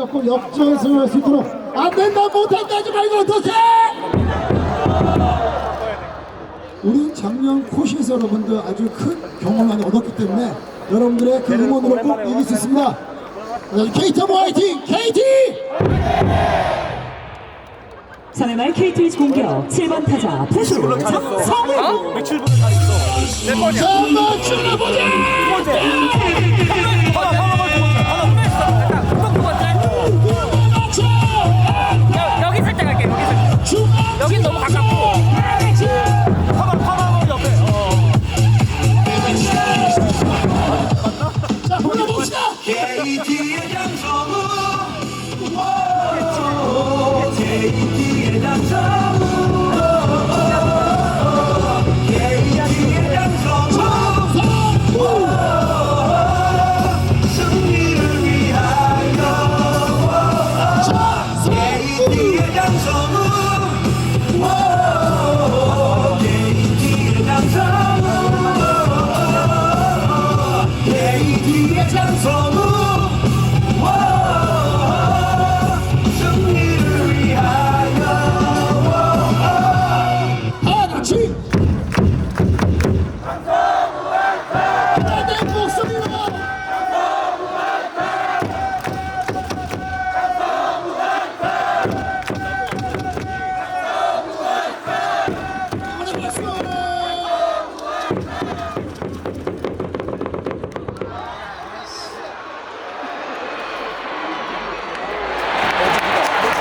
갖고 역전승을 할수 있도록 안 된다 못한다 하지 말고 어떠세? 우리 작년 코시에서 여러분들 아주 큰 경험을 많이 얻었기 때문에 여러분들의 그 응원으로 꼭 이길 수 있습니다. KT 모 화이팅! KT! 3회 말 KT의 공격 7번 타자 푸수 정성우 며칠 분을 다 있어. 내 번이야. 자, 한번 출발보자! KT의 장성우 KT의 장성우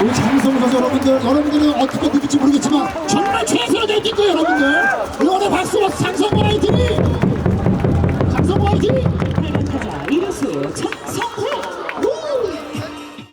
우리 장성우 선수 여러분들, 여러분들은 어떻게 느낄지 모르겠지만 정말 최선을 다했을 거예요, 여러분들. 응원의 박수로 장성우 화이팅! 장성우 화이팅! 8번 타자 이루수